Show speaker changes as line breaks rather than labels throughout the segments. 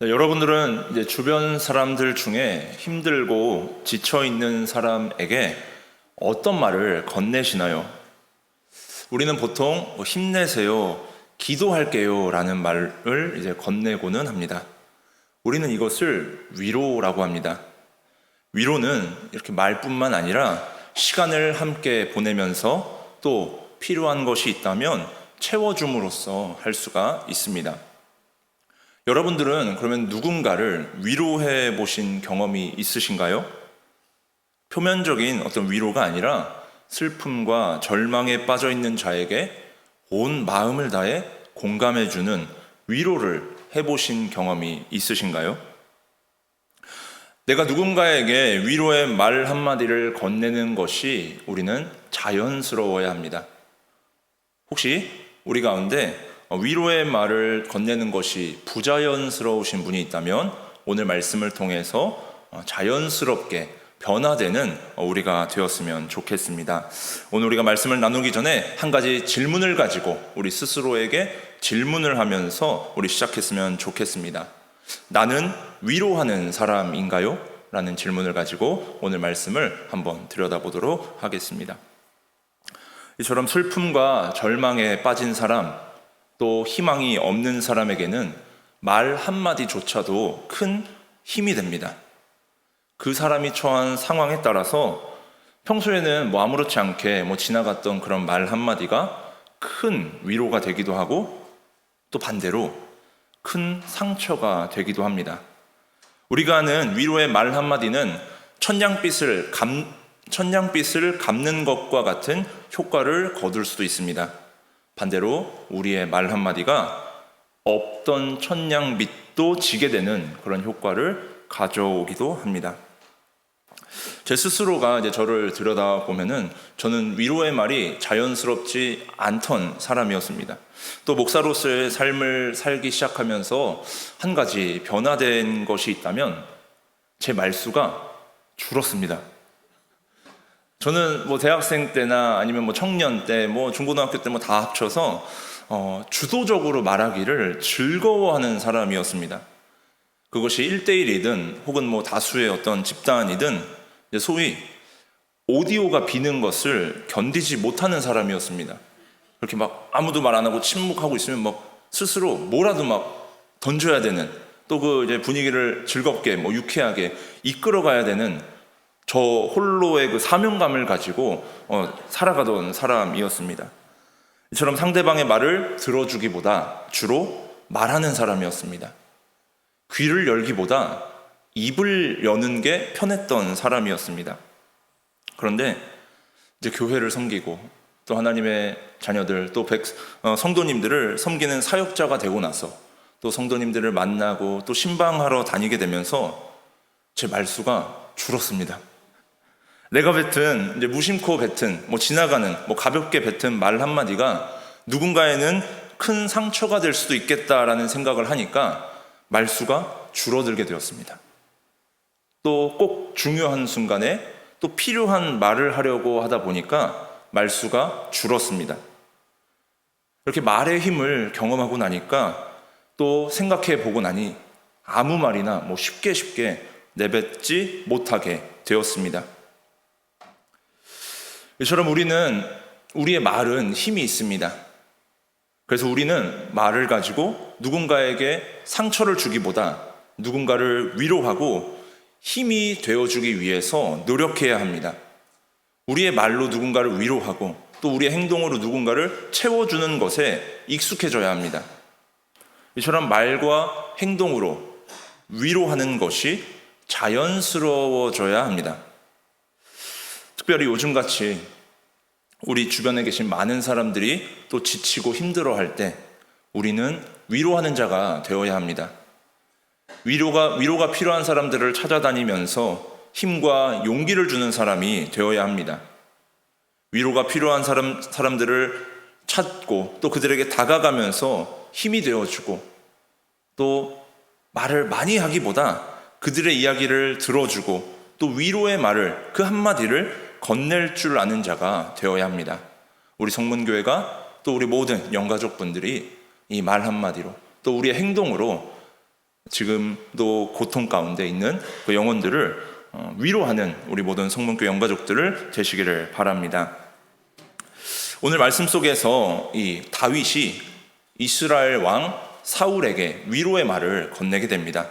네, 여러분들은 이제 주변 사람들 중에 힘들고 지쳐 있는 사람에게 어떤 말을 건네시나요? 우리는 보통 뭐 힘내세요, 기도할게요 라는 말을 이제 건네고는 합니다. 우리는 이것을 위로라고 합니다. 위로는 이렇게 말뿐만 아니라 시간을 함께 보내면서 또 필요한 것이 있다면 채워줌으로써 할 수가 있습니다. 여러분들은 그러면 누군가를 위로해 보신 경험이 있으신가요? 표면적인 어떤 위로가 아니라 슬픔과 절망에 빠져 있는 자에게 온 마음을 다해 공감해 주는 위로를 해 보신 경험이 있으신가요? 내가 누군가에게 위로의 말 한마디를 건네는 것이 우리는 자연스러워야 합니다. 혹시 우리 가운데 위로의 말을 건네는 것이 부자연스러우신 분이 있다면 오늘 말씀을 통해서 자연스럽게 변화되는 우리가 되었으면 좋겠습니다. 오늘 우리가 말씀을 나누기 전에 한 가지 질문을 가지고 우리 스스로에게 질문을 하면서 우리 시작했으면 좋겠습니다. 나는 위로하는 사람인가요? 라는 질문을 가지고 오늘 말씀을 한번 들여다보도록 하겠습니다. 이처럼 슬픔과 절망에 빠진 사람, 또 희망이 없는 사람에게는 말 한마디조차도 큰 힘이 됩니다. 그 사람이 처한 상황에 따라서 평소에는 뭐 아무렇지 않게 뭐 지나갔던 그런 말 한마디가 큰 위로가 되기도 하고 또 반대로 큰 상처가 되기도 합니다. 우리가 아는 위로의 말 한마디는 천냥빛을 감, 천냥빛을 감는 것과 같은 효과를 거둘 수도 있습니다. 반대로 우리의 말 한마디가 없던 천냥빛도 지게 되는 그런 효과를 가져오기도 합니다. 제 스스로가 이제 저를 들여다 보면은 저는 위로의 말이 자연스럽지 않던 사람이었습니다. 또 목사로서의 삶을 살기 시작하면서 한 가지 변화된 것이 있다면 제 말수가 줄었습니다. 저는 뭐 대학생 때나 아니면 뭐 청년 때, 뭐 중고등학교 때 뭐 다 합쳐서 어, 주도적으로 말하기를 즐거워하는 사람이었습니다. 그것이 1대1이든 혹은 뭐 다수의 어떤 집단이든 소위 오디오가 비는 것을 견디지 못하는 사람이었습니다. 그렇게 막 아무도 말 안 하고 침묵하고 있으면 막 스스로 뭐라도 막 던져야 되는 또 그 이제 분위기를 즐겁게 뭐 유쾌하게 이끌어 가야 되는 저 홀로의 그 사명감을 가지고 어, 살아가던 사람이었습니다. 이처럼 상대방의 말을 들어주기보다 주로 말하는 사람이었습니다. 귀를 열기보다 입을 여는 게 편했던 사람이었습니다. 그런데 이제 교회를 섬기고 또 하나님의 자녀들 또 백, 어, 성도님들을 섬기는 사역자가 되고 나서 또 성도님들을 만나고 또 신방하러 다니게 되면서 제 말수가 줄었습니다. 내가 뱉은 이제 무심코 뱉은 뭐 지나가는 뭐 가볍게 뱉은 말 한마디가 누군가에는 큰 상처가 될 수도 있겠다라는 생각을 하니까 말수가 줄어들게 되었습니다. 또 꼭 중요한 순간에 또 필요한 말을 하려고 하다 보니까 말수가 줄었습니다. 이렇게 말의 힘을 경험하고 나니까 또 생각해 보고 나니 아무 말이나 뭐 쉽게 쉽게 내뱉지 못하게 되었습니다. 이처럼 우리는 우리의 말은 힘이 있습니다. 그래서 우리는 말을 가지고 누군가에게 상처를 주기보다 누군가를 위로하고 힘이 되어주기 위해서 노력해야 합니다. 우리의 말로 누군가를 위로하고 또 우리의 행동으로 누군가를 채워주는 것에 익숙해져야 합니다. 이처럼 말과 행동으로 위로하는 것이 자연스러워져야 합니다. 특별히 요즘같이 우리 주변에 계신 많은 사람들이 또 지치고 힘들어 할 때 우리는 위로하는 자가 되어야 합니다. 위로가, 위로가 필요한 사람들을 찾아다니면서 힘과 용기를 주는 사람이 되어야 합니다. 위로가 필요한 사람, 사람들을 찾고 또 그들에게 다가가면서 힘이 되어주고 또 말을 많이 하기보다 그들의 이야기를 들어주고 또 위로의 말을 그 한마디를 건넬 줄 아는 자가 되어야 합니다. 우리 성문교회가 또 우리 모든 영가족 분들이 이 말 한마디로 또 우리의 행동으로 지금도 고통 가운데 있는 그 영혼들을 어, 위로하는 우리 모든 성문교 영가족들을 되시기를 바랍니다. 오늘 말씀 속에서 이 다윗이 이스라엘 왕 사울에게 위로의 말을 건네게 됩니다.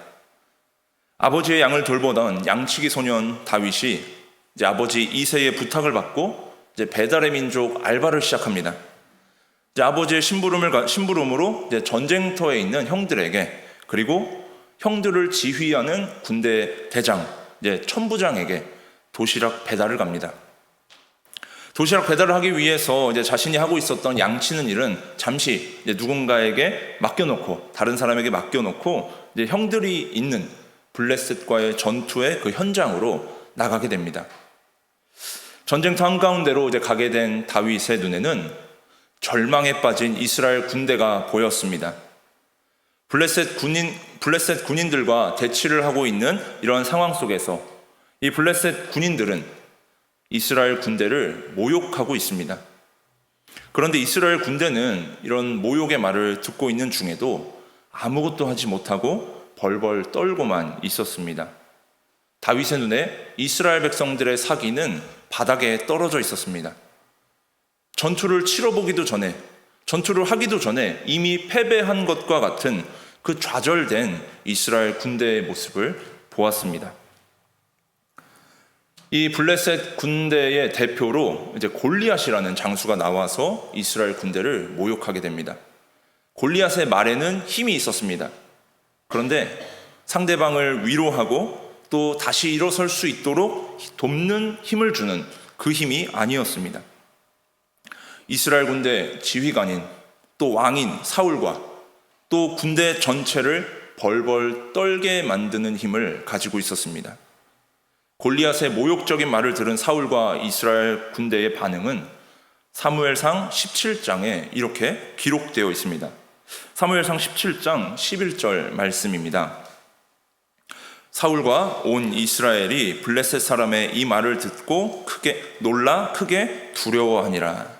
아버지의 양을 돌보던 양치기 소년 다윗이 이제 아버지 이세의 부탁을 받고 이제 배달의 민족 알바를 시작합니다. 이제 아버지의 심부름을 심부름으로 이제 전쟁터에 있는 형들에게 그리고 형들을 지휘하는 군대 대장 이제 천부장에게 도시락 배달을 갑니다. 도시락 배달을 하기 위해서 이제 자신이 하고 있었던 양치는 일은 잠시 이제 누군가에게 맡겨놓고 다른 사람에게 맡겨놓고 이제 형들이 있는 블레셋과의 전투의 그 현장으로 나가게 됩니다. 전쟁터 한가운데로 이제 가게 된 다윗의 눈에는 절망에 빠진 이스라엘 군대가 보였습니다. 블레셋 군인 블레셋 군인들과 대치를 하고 있는 이러한 상황 속에서 이 블레셋 군인들은 이스라엘 군대를 모욕하고 있습니다. 그런데 이스라엘 군대는 이런 모욕의 말을 듣고 있는 중에도 아무것도 하지 못하고 벌벌 떨고만 있었습니다. 다윗의 눈에 이스라엘 백성들의 사기는 바닥에 떨어져 있었습니다. 전투를 치러보기도 전에, 전투를 하기도 전에 이미 패배한 것과 같은 그 좌절된 이스라엘 군대의 모습을 보았습니다. 이 블레셋 군대의 대표로 이제 골리앗이라는 장수가 나와서 이스라엘 군대를 모욕하게 됩니다. 골리앗의 말에는 힘이 있었습니다. 그런데 상대방을 위로하고 또 다시 일어설 수 있도록 돕는 힘을 주는 그 힘이 아니었습니다. 이스라엘 군대 지휘관인 또 왕인 사울과 또 군대 전체를 벌벌 떨게 만드는 힘을 가지고 있었습니다. 골리앗의 모욕적인 말을 들은 사울과 이스라엘 군대의 반응은 사무엘상 17장에 이렇게 기록되어 있습니다. 사무엘상 17장 11절 말씀입니다. 사울과 온 이스라엘이 블레셋 사람의 이 말을 듣고 크게 놀라 크게 두려워하니라.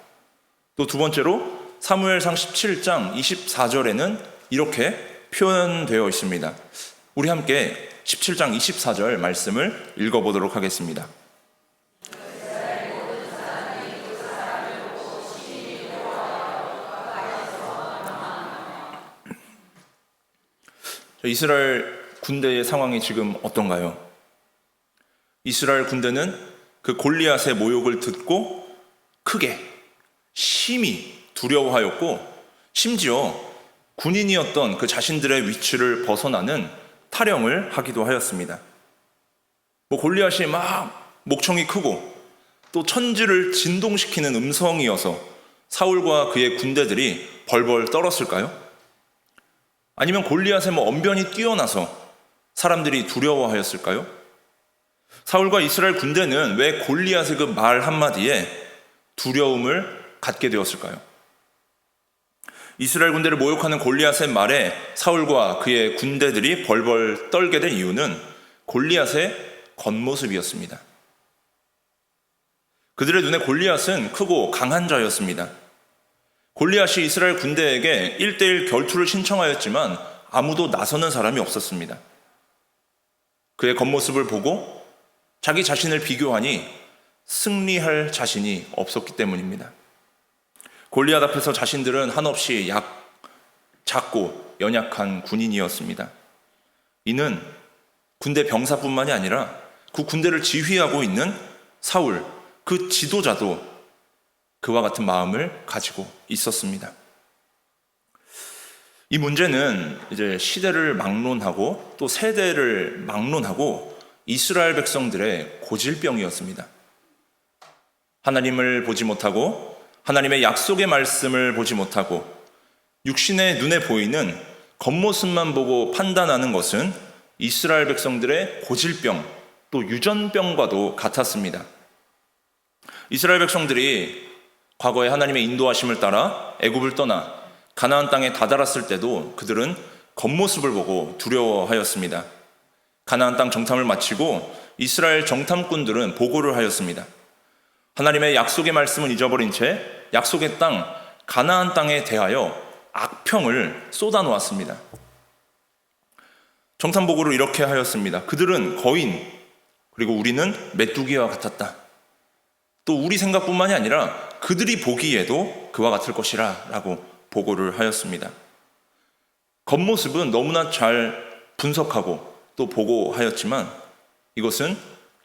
또 두 번째로 사무엘상 17장 24절에는 이렇게 표현되어 있습니다. 우리 함께 17장 24절 말씀을 읽어보도록 하겠습니다. 이스라엘 군대의 상황이 지금 어떤가요? 이스라엘 군대는 그 골리앗의 모욕을 듣고 크게 심히 두려워하였고 심지어 군인이었던 그 자신들의 위치를 벗어나는 타령을 하기도 하였습니다. 뭐 골리앗이 막 목청이 크고 또 천지를 진동시키는 음성이어서 사울과 그의 군대들이 벌벌 떨었을까요? 아니면 골리앗의 뭐 언변이 뛰어나서 사람들이 두려워하였을까요? 사울과 이스라엘 군대는 왜 골리앗의 그 말 한마디에 두려움을 갖게 되었을까요? 이스라엘 군대를 모욕하는 골리앗의 말에 사울과 그의 군대들이 벌벌 떨게 된 이유는 골리앗의 겉모습이었습니다. 그들의 눈에 골리앗은 크고 강한 자였습니다. 골리앗이 이스라엘 군대에게 1대1 결투를 신청하였지만 아무도 나서는 사람이 없었습니다. 그의 겉모습을 보고 자기 자신을 비교하니 승리할 자신이 없었기 때문입니다. 골리앗 앞에서 자신들은 한없이 약, 작고 연약한 군인이었습니다. 이는 군대 병사뿐만이 아니라 그 군대를 지휘하고 있는 사울, 그 지도자도 그와 같은 마음을 가지고 있었습니다. 이 문제는 이제 시대를 막론하고 또 세대를 막론하고 이스라엘 백성들의 고질병이었습니다. 하나님을 보지 못하고 하나님의 약속의 말씀을 보지 못하고 육신의 눈에 보이는 겉모습만 보고 판단하는 것은 이스라엘 백성들의 고질병 또 유전병과도 같았습니다. 이스라엘 백성들이 과거에 하나님의 인도하심을 따라 애굽을 떠나 가나안 땅에 다다랐을 때도 그들은 겉모습을 보고 두려워하였습니다. 가나안 땅 정탐을 마치고 이스라엘 정탐꾼들은 보고를 하였습니다. 하나님의 약속의 말씀을 잊어버린 채 약속의 땅 가나안 땅에 대하여 악평을 쏟아 놓았습니다. 정탐복으로 이렇게 하였습니다. 그들은 거인, 그리고 우리는 메뚜기와 같았다. 또 우리 생각뿐만이 아니라 그들이 보기에도 그와 같을 것이라 라고 보고를 하였습니다. 겉모습은 너무나 잘 분석하고 또 보고하였지만 이것은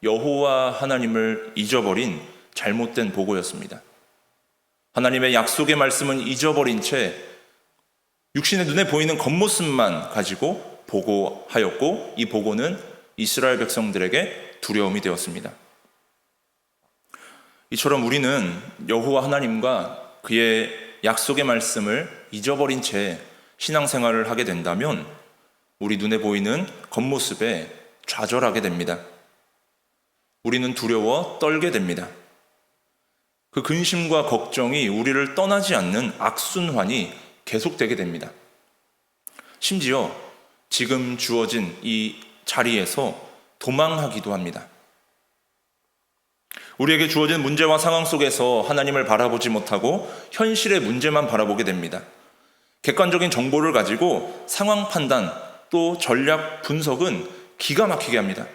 여호와 하나님을 잊어버린 잘못된 보고였습니다. 하나님의 약속의 말씀은 잊어버린 채 육신의 눈에 보이는 겉모습만 가지고 보고하였고 이 보고는 이스라엘 백성들에게 두려움이 되었습니다. 이처럼 우리는 여호와 하나님과 그의 약속의 말씀을 잊어버린 채 신앙생활을 하게 된다면 우리 눈에 보이는 겉모습에 좌절하게 됩니다. 우리는 두려워 떨게 됩니다. 그 근심과 걱정이 우리를 떠나지 않는 악순환이 계속되게 됩니다. 심지어 지금 주어진 이 자리에서 도망하기도 합니다. 우리에게 주어진 문제와 상황 속에서 하나님을 바라보지 못하고 현실의 문제만 바라보게 됩니다. 객관적인 정보를 가지고 상황 판단 또 전략 분석은 기가 막히게 합니다.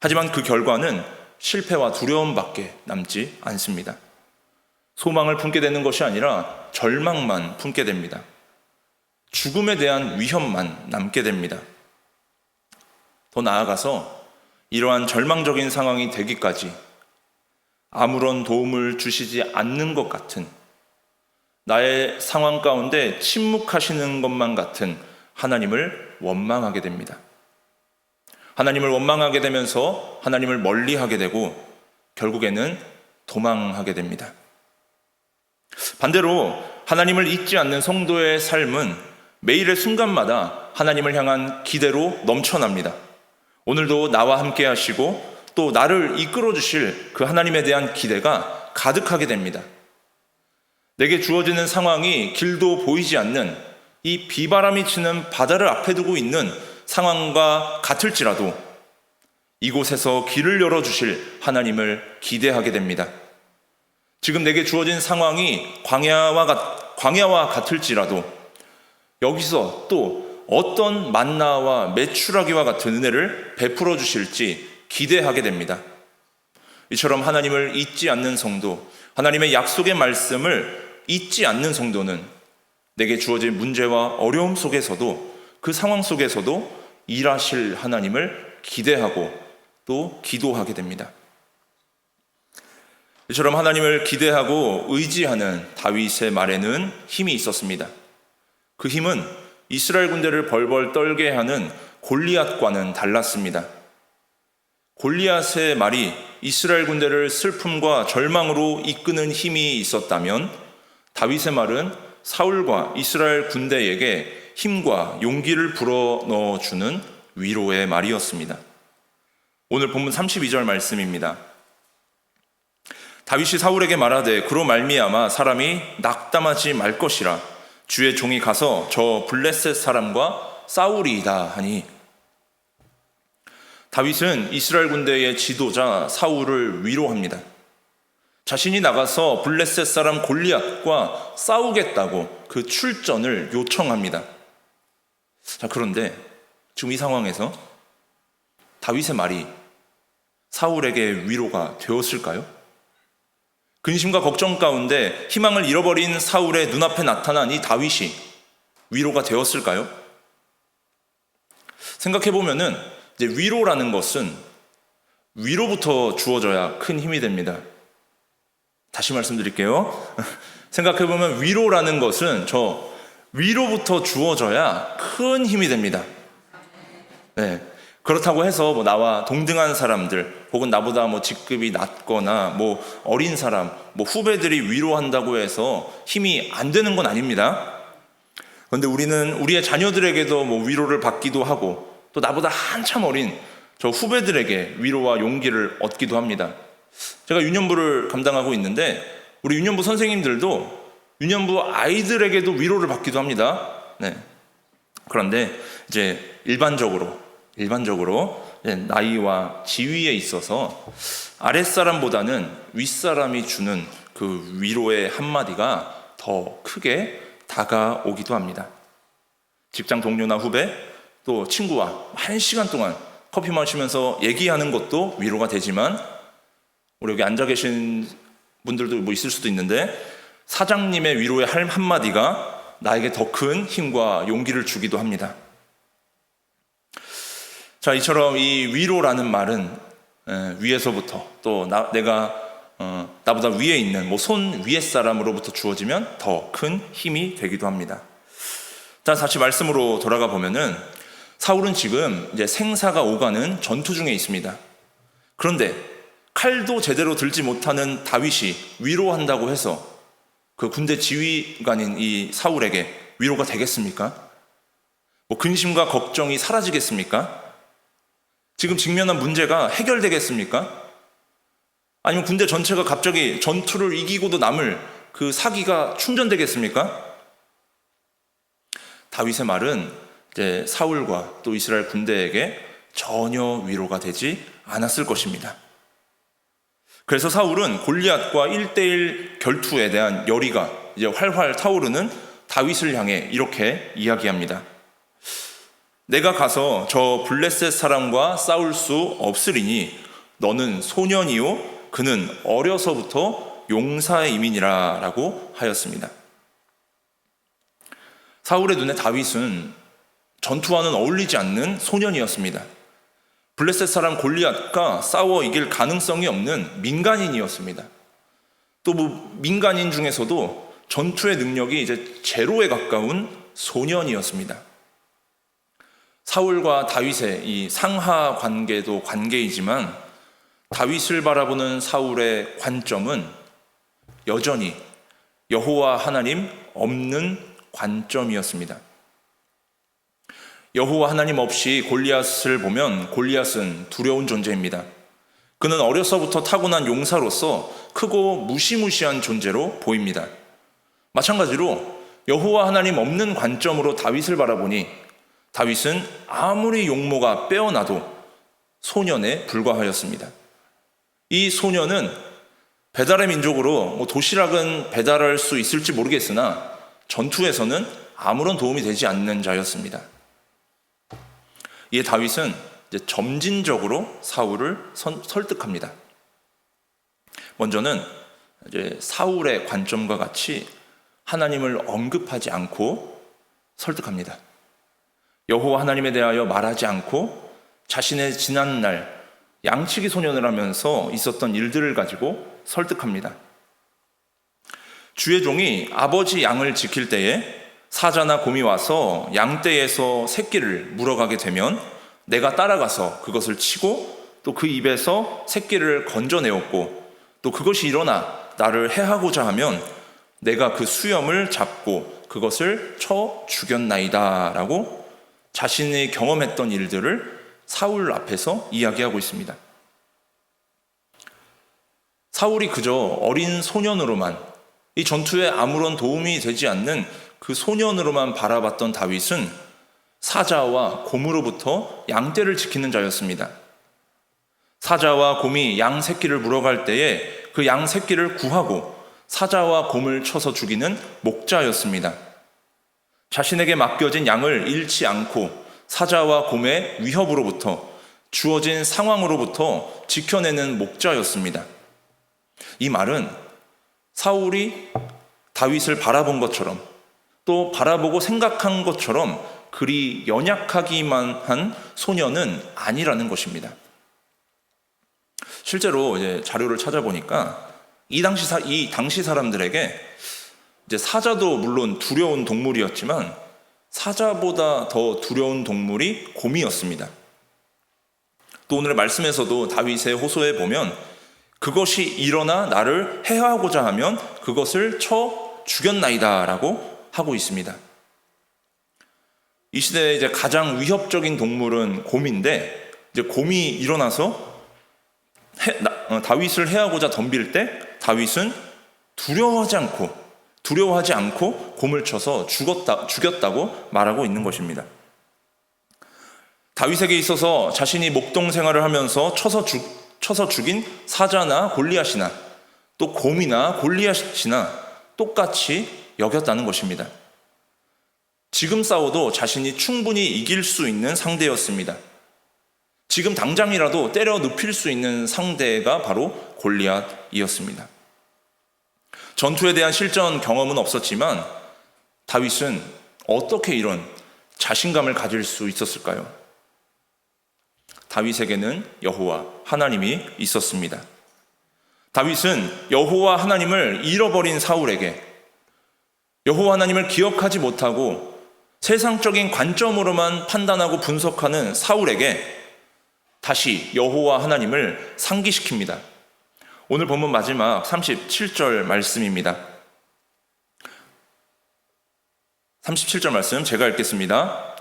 하지만 그 결과는 실패와 두려움밖에 남지 않습니다. 소망을 품게 되는 것이 아니라 절망만 품게 됩니다. 죽음에 대한 위험만 남게 됩니다. 더 나아가서 이러한 절망적인 상황이 되기까지 아무런 도움을 주시지 않는 것 같은 나의 상황 가운데 침묵하시는 것만 같은 하나님을 원망하게 됩니다. 하나님을 원망하게 되면서 하나님을 멀리 하게 되고 결국에는 도망하게 됩니다. 반대로 하나님을 잊지 않는 성도의 삶은 매일의 순간마다 하나님을 향한 기대로 넘쳐납니다. 오늘도 나와 함께 하시고 또 나를 이끌어 주실 그 하나님에 대한 기대가 가득하게 됩니다. 내게 주어지는 상황이 길도 보이지 않는 이 비바람이 치는 바다를 앞에 두고 있는 상황과 같을지라도 이곳에서 길을 열어주실 하나님을 기대하게 됩니다. 지금 내게 주어진 상황이 광야와, 같, 광야와 같을지라도 여기서 또 어떤 만나와 매출하기와 같은 은혜를 베풀어 주실지 기대하게 됩니다. 이처럼 하나님을 잊지 않는 성도, 하나님의 약속의 말씀을 잊지 않는 성도는 내게 주어진 문제와 어려움 속에서도 그 상황 속에서도 일하실 하나님을 기대하고 또 기도하게 됩니다. 이처럼 하나님을 기대하고 의지하는 다윗의 말에는 힘이 있었습니다. 그 힘은 이스라엘 군대를 벌벌 떨게 하는 골리앗과는 달랐습니다. 골리앗의 말이 이스라엘 군대를 슬픔과 절망으로 이끄는 힘이 있었다면 다윗의 말은 사울과 이스라엘 군대에게 힘과 용기를 불어 넣어 주는 위로의 말이었습니다. 오늘 본문 32절 말씀입니다. 다윗이 사울에게 말하되 그로 말미암아 사람이 낙담하지 말 것이라 주의 종이 가서 저 블레셋 사람과 싸우리이다 하니 다윗은 이스라엘 군대의 지도자 사울을 위로합니다. 자신이 나가서 블레셋 사람 골리앗과 싸우겠다고 그 출전을 요청합니다. 자, 그런데 지금 이 상황에서 다윗의 말이 사울에게 위로가 되었을까요? 근심과 걱정 가운데 희망을 잃어버린 사울의 눈앞에 나타난 이 다윗이 위로가 되었을까요? 생각해 보면은 이제 위로라는 것은 위로부터 주어져야 큰 힘이 됩니다. 다시 말씀드릴게요. 생각해 보면 위로라는 것은 저 위로부터 주어져야 큰 힘이 됩니다. 네. 그렇다고 해서 뭐 나와 동등한 사람들 혹은 나보다 뭐 직급이 낮거나 뭐 어린 사람, 뭐 후배들이 위로한다고 해서 힘이 안 되는 건 아닙니다. 그런데 우리는 우리의 자녀들에게도 뭐 위로를 받기도 하고 또 나보다 한참 어린 저 후배들에게 위로와 용기를 얻기도 합니다. 제가 유년부를 감당하고 있는데 우리 유년부 선생님들도 유년부 아이들에게도 위로를 받기도 합니다. 네. 그런데 이제 일반적으로 일반적으로 나이와 지위에 있어서 아랫사람보다는 윗사람이 주는 그 위로의 한마디가 더 크게 다가오기도 합니다. 직장 동료나 후배, 또 친구와 한 시간 동안 커피 마시면서 얘기하는 것도 위로가 되지만 우리 여기 앉아 계신 분들도 뭐 있을 수도 있는데 사장님의 위로의 할 한마디가 나에게 더 큰 힘과 용기를 주기도 합니다. 자, 이처럼 이 위로라는 말은 에, 위에서부터 또 나, 내가 어, 나보다 위에 있는 뭐 손 위에 사람으로부터 주어지면 더 큰 힘이 되기도 합니다. 자, 다시 말씀으로 돌아가 보면은 사울은 지금 이제 생사가 오가는 전투 중에 있습니다. 그런데 칼도 제대로 들지 못하는 다윗이 위로한다고 해서 그 군대 지휘관인 이 사울에게 위로가 되겠습니까? 뭐 근심과 걱정이 사라지겠습니까? 지금 직면한 문제가 해결되겠습니까? 아니면 군대 전체가 갑자기 전투를 이기고도 남을 그 사기가 충전되겠습니까? 다윗의 말은 이제 사울과 또 이스라엘 군대에게 전혀 위로가 되지 않았을 것입니다. 그래서 사울은 골리앗과 1대1 결투에 대한 열의가 이제 활활 타오르는 다윗을 향해 이렇게 이야기합니다. 내가 가서 저 블레셋 사람과 싸울 수 없으리니 너는 소년이요 그는 어려서부터 용사의 이민이라라고 하였습니다. 사울의 눈에 다윗은 전투와는 어울리지 않는 소년이었습니다. 블레셋 사람 골리앗과 싸워 이길 가능성이 없는 민간인이었습니다. 또 뭐 민간인 중에서도 전투의 능력이 이제 제로에 가까운 소년이었습니다. 사울과 다윗의 이 상하 관계도 관계이지만 다윗을 바라보는 사울의 관점은 여전히 여호와 하나님 없는 관점이었습니다. 여호와 하나님 없이 골리앗을 보면 골리앗은 두려운 존재입니다. 그는 어려서부터 타고난 용사로서 크고 무시무시한 존재로 보입니다. 마찬가지로 여호와 하나님 없는 관점으로 다윗을 바라보니 다윗은 아무리 용모가 빼어나도 소년에 불과하였습니다. 이 소년은 배달의 민족으로 뭐 도시락은 배달할 수 있을지 모르겠으나 전투에서는 아무런 도움이 되지 않는 자였습니다. 이에 다윗은 이제 점진적으로 사울을 선, 설득합니다. 먼저는 이제 사울의 관점과 같이 하나님을 언급하지 않고 설득합니다. 여호와 하나님에 대하여 말하지 않고 자신의 지난 날 양치기 소년을 하면서 있었던 일들을 가지고 설득합니다. 주의 종이 아버지 양을 지킬 때에 사자나 곰이 와서 양떼에서 새끼를 물어가게 되면 내가 따라가서 그것을 치고 또 그 입에서 새끼를 건져내었고 또 그것이 일어나 나를 해하고자 하면 내가 그 수염을 잡고 그것을 쳐 죽였나이다 라고 자신이 경험했던 일들을 사울 앞에서 이야기하고 있습니다. 사울이 그저 어린 소년으로만 이 전투에 아무런 도움이 되지 않는 그 소년으로만 바라봤던 다윗은 사자와 곰으로부터 양떼를 지키는 자였습니다. 사자와 곰이 양 새끼를 물어갈 때에 그 양 새끼를 구하고 사자와 곰을 쳐서 죽이는 목자였습니다. 자신에게 맡겨진 양을 잃지 않고 사자와 곰의 위협으로부터 주어진 상황으로부터 지켜내는 목자였습니다. 이 말은 사울이 다윗을 바라본 것처럼 또 바라보고 생각한 것처럼 그리 연약하기만 한 소년은 아니라는 것입니다. 실제로 이제 자료를 찾아보니까 이 당시 사, 이 당시 사람들에게 이제 사자도 물론 두려운 동물이었지만 사자보다 더 두려운 동물이 곰이었습니다. 또 오늘의 말씀에서도 다윗의 호소에 보면 그것이 일어나 나를 해하고자 하면 그것을 쳐 죽였나이다라고 하고 있습니다. 이 시대에 이제 가장 위협적인 동물은 곰인데 이제 곰이 일어나서 해, 나, 어, 다윗을 해하고자 덤빌 때 다윗은 두려워하지 않고 두려워하지 않고 곰을 쳐서 죽었다 죽였다고 말하고 있는 것입니다. 다윗에게 있어서 자신이 목동 생활을 하면서 쳐서 죽 쳐서 죽인 사자나 골리앗이나 또 곰이나 골리앗이나 똑같이 여겼다는 것입니다. 지금 싸워도 자신이 충분히 이길 수 있는 상대였습니다. 지금 당장이라도 때려 눕힐 수 있는 상대가 바로 골리앗이었습니다. 전투에 대한 실전 경험은 없었지만 다윗은 어떻게 이런 자신감을 가질 수 있었을까요? 다윗에게는 여호와 하나님이 있었습니다. 다윗은 여호와 하나님을 잃어버린 사울에게 여호와 하나님을 기억하지 못하고 세상적인 관점으로만 판단하고 분석하는 사울에게 다시 여호와 하나님을 상기시킵니다. 오늘 본문 마지막 37절 말씀입니다. 37절 말씀 제가 읽겠습니다.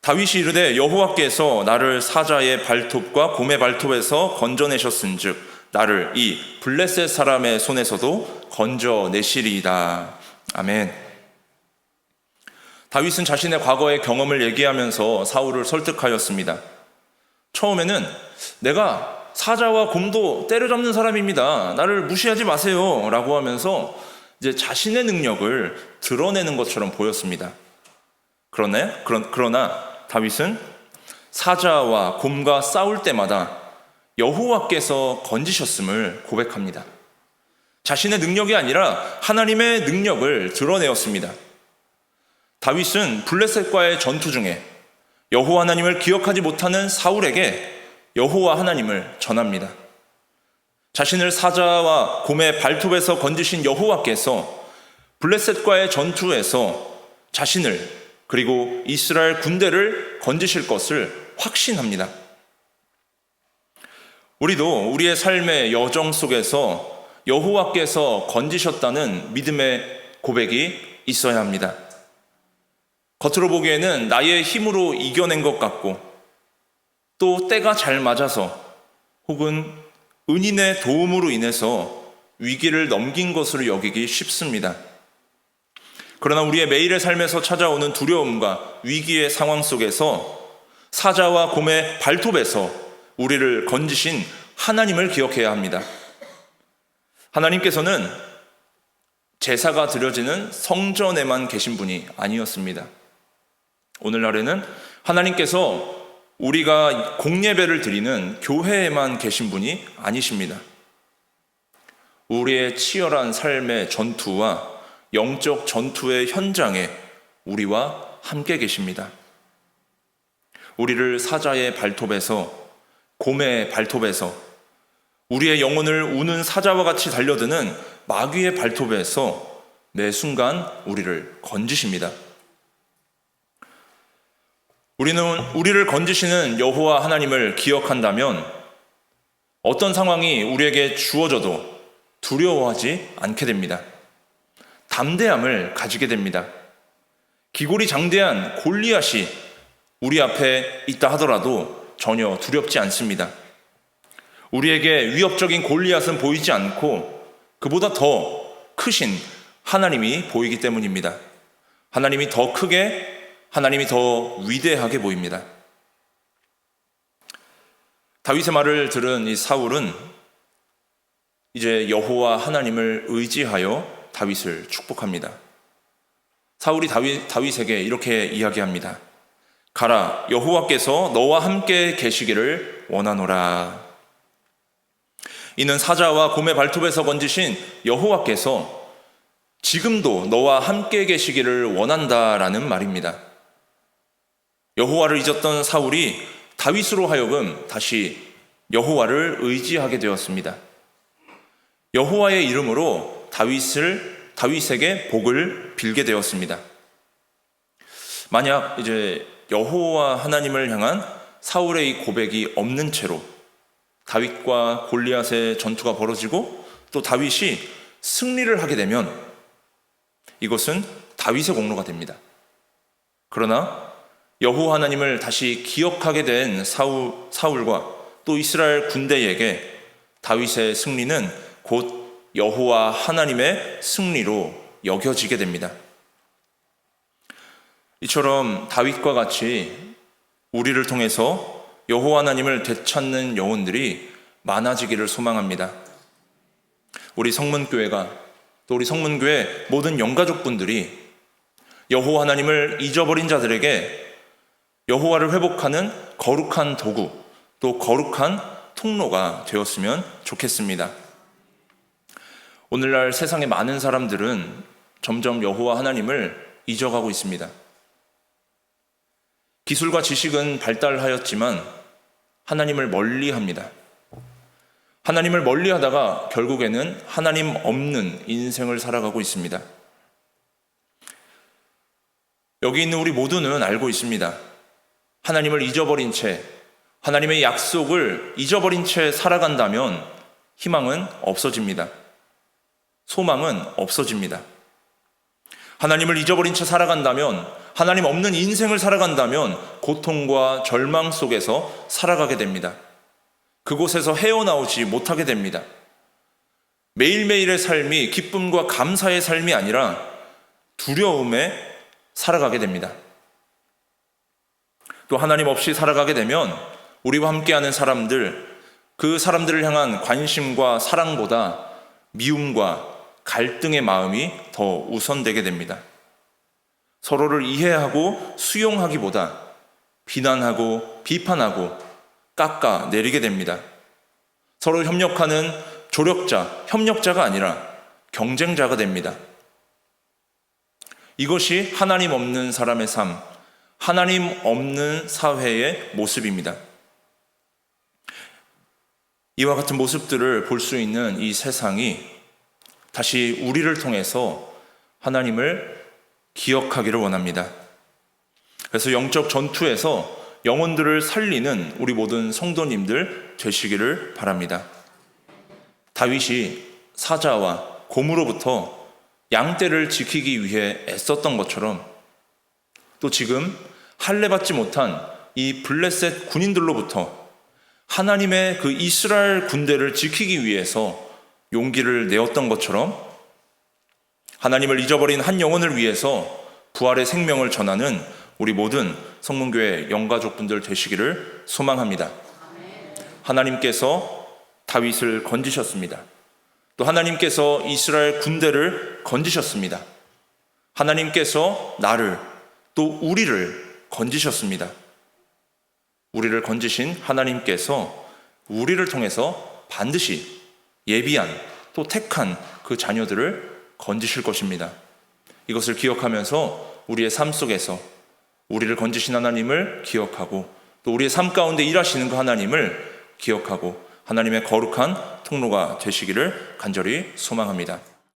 다윗이 이르되 여호와께서 나를 사자의 발톱과 곰의 발톱에서 건져내셨은즉 나를 이 블레셋 사람의 손에서도 건져내시리이다. 아멘. 다윗은 자신의 과거의 경험을 얘기하면서 사울을 설득하였습니다. 처음에는 내가 사자와 곰도 때려잡는 사람입니다. 나를 무시하지 마세요. 라고 하면서 이제 자신의 능력을 드러내는 것처럼 보였습니다. 그러네? 그러나 다윗은 사자와 곰과 싸울 때마다 여호와께서 건지셨음을 고백합니다. 자신의 능력이 아니라 하나님의 능력을 드러내었습니다. 다윗은 블레셋과의 전투 중에 여호와 하나님을 기억하지 못하는 사울에게 여호와 하나님을 전합니다. 자신을 사자와 곰의 발톱에서 건지신 여호와께서 블레셋과의 전투에서 자신을 그리고 이스라엘 군대를 건지실 것을 확신합니다. 우리도 우리의 삶의 여정 속에서 여호와께서 건지셨다는 믿음의 고백이 있어야 합니다. 겉으로 보기에는 나의 힘으로 이겨낸 것 같고 또 때가 잘 맞아서 혹은 은인의 도움으로 인해서 위기를 넘긴 것으로 여기기 쉽습니다. 그러나 우리의 매일의 삶에서 찾아오는 두려움과 위기의 상황 속에서 사자와 곰의 발톱에서 우리를 건지신 하나님을 기억해야 합니다. 하나님께서는 제사가 드려지는 성전에만 계신 분이 아니었습니다. 오늘날에는 하나님께서 우리가 공예배를 드리는 교회에만 계신 분이 아니십니다. 우리의 치열한 삶의 전투와 영적 전투의 현장에 우리와 함께 계십니다. 우리를 사자의 발톱에서 곰의 발톱에서 우리의 영혼을 우는 사자와 같이 달려드는 마귀의 발톱에서 매 순간 우리를 건지십니다. 우리는 우리를 건지시는 여호와 하나님을 기억한다면 어떤 상황이 우리에게 주어져도 두려워하지 않게 됩니다. 담대함을 가지게 됩니다. 기골이 장대한 골리앗이 우리 앞에 있다 하더라도 전혀 두렵지 않습니다. 우리에게 위협적인 골리앗은 보이지 않고 그보다 더 크신 하나님이 보이기 때문입니다. 하나님이 더 크게, 하나님이 더 위대하게 보입니다. 다윗의 말을 들은 이 사울은 이제 여호와 하나님을 의지하여 다윗을 축복합니다. 사울이 다윗, 다윗에게 이렇게 이야기합니다. 가라, 여호와께서 너와 함께 계시기를 원하노라. 이는 사자와 곰의 발톱에서 건지신 여호와께서 지금도 너와 함께 계시기를 원한다라는 말입니다. 여호와를 잊었던 사울이 다윗으로 하여금 다시 여호와를 의지하게 되었습니다. 여호와의 이름으로 다윗을 다윗에게 복을 빌게 되었습니다. 만약 이제 여호와 하나님을 향한 사울의 이 고백이 없는 채로 다윗과 골리앗의 전투가 벌어지고 또 다윗이 승리를 하게 되면 이것은 다윗의 공로가 됩니다. 그러나 여호와 하나님을 다시 기억하게 된 사울, 사울과 또 이스라엘 군대에게 다윗의 승리는 곧 여호와 하나님의 승리로 여겨지게 됩니다. 이처럼 다윗과 같이 우리를 통해서 여호와 하나님을 되찾는 영혼들이 많아지기를 소망합니다. 우리 성문교회가 또 우리 성문교회 모든 영가족분들이 여호와 하나님을 잊어버린 자들에게 여호와를 회복하는 거룩한 도구, 또 거룩한 통로가 되었으면 좋겠습니다. 오늘날 세상의 많은 사람들은 점점 여호와 하나님을 잊어가고 있습니다. 기술과 지식은 발달하였지만 하나님을 멀리 합니다. 하나님을 멀리 하다가 결국에는 하나님 없는 인생을 살아가고 있습니다. 여기 있는 우리 모두는 알고 있습니다. 하나님을 잊어버린 채, 하나님의 약속을 잊어버린 채 살아간다면 희망은 없어집니다. 소망은 없어집니다. 하나님을 잊어버린 채 살아간다면, 하나님 없는 인생을 살아간다면 고통과 절망 속에서 살아가게 됩니다. 그곳에서 헤어나오지 못하게 됩니다. 매일매일의 삶이 기쁨과 감사의 삶이 아니라 두려움에 살아가게 됩니다. 또 하나님 없이 살아가게 되면 우리와 함께하는 사람들, 그 사람들을 향한 관심과 사랑보다 미움과 갈등의 마음이 더 우선되게 됩니다. 서로를 이해하고 수용하기보다 비난하고 비판하고 깎아 내리게 됩니다. 서로 협력하는 조력자, 협력자가 아니라 경쟁자가 됩니다. 이것이 하나님 없는 사람의 삶, 하나님 없는 사회의 모습입니다. 이와 같은 모습들을 볼 수 있는 이 세상이 다시 우리를 통해서 하나님을 기억하기를 원합니다. 그래서 영적 전투에서 영혼들을 살리는 우리 모든 성도님들 되시기를 바랍니다. 다윗이 사자와 곰으로부터 양떼를 지키기 위해 애썼던 것처럼 또 지금 할례 받지 못한 이 블레셋 군인들로부터 하나님의 그 이스라엘 군대를 지키기 위해서 용기를 내었던 것처럼 하나님을 잊어버린 한 영혼을 위해서 부활의 생명을 전하는 우리 모든 성문교회 영가족분들 되시기를 소망합니다. 하나님께서 다윗을 건지셨습니다. 또 하나님께서 이스라엘 군대를 건지셨습니다. 하나님께서 나를 또 우리를 건지셨습니다. 우리를 건지신 하나님께서 우리를 통해서 반드시 예비한 또 택한 그 자녀들을 건지실 것입니다. 이것을 기억하면서 우리의 삶 속에서 우리를 건지신 하나님을 기억하고 또 우리의 삶 가운데 일하시는 그 하나님을 기억하고 하나님의 거룩한 통로가 되시기를 간절히 소망합니다.